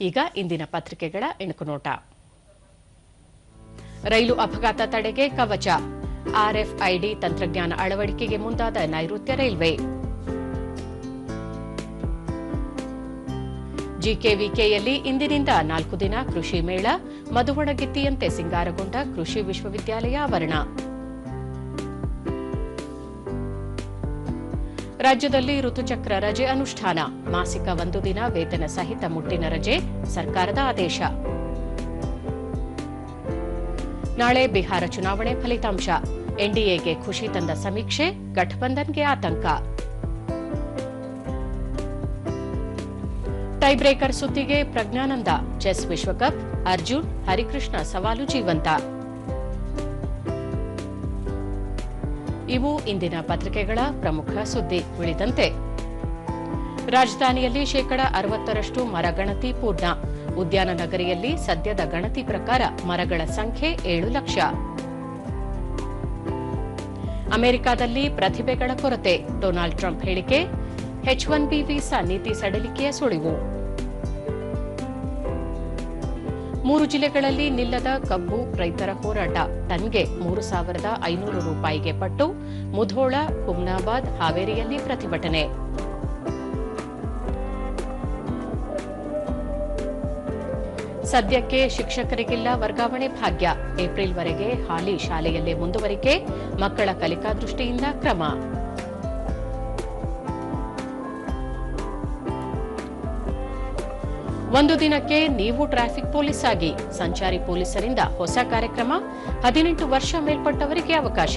ಈಗ ಇಂದಿನ ಪತ್ರಿಕೆಗಳ ಇಣುಕುನೋಟ ರೈಲು ಅಪಘಾತ ತಡೆಗೆ ಕವಚ. ಆರ್ಎಫ್ಐಡಿ ತಂತ್ರಜ್ಞಾನ ಅಳವಡಿಕೆಗೆ ಮುಂದಾದ ನೈಋತ್ಯ ರೈಲ್ವೆ. ಜಿಕೆವಿಕೆಯಲ್ಲಿ ಇಂದಿನಿಂದ ನಾಲ್ಕು ದಿನ ಕೃಷಿ ಮೇಳ ಮಧುವಣಗಿತ್ತಿಯಂತೆ ಸಿಂಗಾರಗೊಂಡ ಕೃಷಿ ವಿಶ್ವವಿದ್ಯಾಲಯ ಆವರಣ. ರಾಜ್ಯದಲ್ಲಿ ಋತುಚಕ್ರ ರಜೆ ಅನುಷ್ಠಾನ. ಮಾಸಿಕ ಒಂದು ದಿನ ವೇತನ ಸಹಿತ ಮುಟ್ಟಿನ ರಜೆ, ಸರ್ಕಾರದ ಆದೇಶ. ನಾಳೆ ಬಿಹಾರ ಚುನಾವಣೆ ಫಲಿತಾಂಶ. ಎನ್ಡಿಎಗೆ ಖುಷಿ ತಂದ ಸಮೀಕ್ಷೆ, ಗಠಬಂಧನ್ಗೆ ಆತಂಕ. ಟೈಬ್ರೇಕರ್ ಸುದ್ದಿಗೆ ಪ್ರಜ್ಞಾನಂದ, ಚೆಸ್ ವಿಶ್ವಕಪ್, ಅರ್ಜುನ್, ಹರಿಕೃಷ್ಣ ಸವಾಲು ಜೀವಂತ. ಇವು ಇಂದಿನ ಪತ್ರಿಕೆಗಳ ಪ್ರಮುಖ ಸುದ್ದಿ ಉಳಿದಂತೆ. ರಾಜಧಾನಿಯಲ್ಲಿ ಶೇಕಡ ಅರವತ್ತರಷ್ಟು ಮರಗಣತಿ ಪೂರ್ಣ. ಉದ್ಯಾನ ನಗರಿಯಲ್ಲಿ ಸದ್ಯದ ಗಣತಿ ಪ್ರಕಾರ ಮರಗಳ ಸಂಖ್ಯೆ ಏಳು ಲಕ್ಷ. ಅಮೆರಿಕದಲ್ಲಿ ಪ್ರತಿಭೆಗಳ ಕೊರತೆ, ಡೊನಾಲ್ಡ್ ಟ್ರಂಪ್ ಹೇಳಿಕೆ ಹೆಚ್ ಒನ್ ಬಿ ವೀಸಾ ನೀತಿ ಸಡಿಲಿಕೆಯ ಸುಳಿವು. ಮೂರು ಜಿಲ್ಲೆಗಳಲ್ಲಿ ನಿಲ್ಲದ ಕಬ್ಬು ರೈತರ ಹೋರಾಟ. ಟನ್ಗೆ ಮೂರು ಸಾವಿರದ ಐನೂರು ರೂಪಾಯಿಗೆ ಪಟ್ಟು ಮುಧೋಳ ಹುಮ್ನಾಬಾದ್ ಹಾವೇರಿಯಲ್ಲಿ ಪ್ರತಿಭಟನೆ. ಸದ್ಯಕ್ಕೆ ಶಿಕ್ಷಕರಿಗಿಲ್ಲ ವರ್ಗಾವಣೆ ಭಾಗ್ಯ. ಏಪ್ರಿಲ್ವರೆಗೆ ಹಾಲಿ ಶಾಲೆಯಲ್ಲೇ ಮುಂದುವರಿಕೆ. ಮಕ್ಕಳ ಕಲಿಕಾ ದೃಷ್ಟಿಯಿಂದ ಕ್ರಮ. ಒಂದು ದಿನಕ್ಕೆ ನೀವು ಟ್ರಾಫಿಕ್ ಪೊಲೀಸ್ ಆಗಿ ಸಂಚಾರಿ ಪೊಲೀಸರಿಂದ ಹೊಸ ಕಾರ್ಯಕ್ರಮ ಹದಿನೆಂಟು ವರ್ಷ ಮೇಲ್ಪಟ್ಟವರಿಗೆ ಅವಕಾಶ.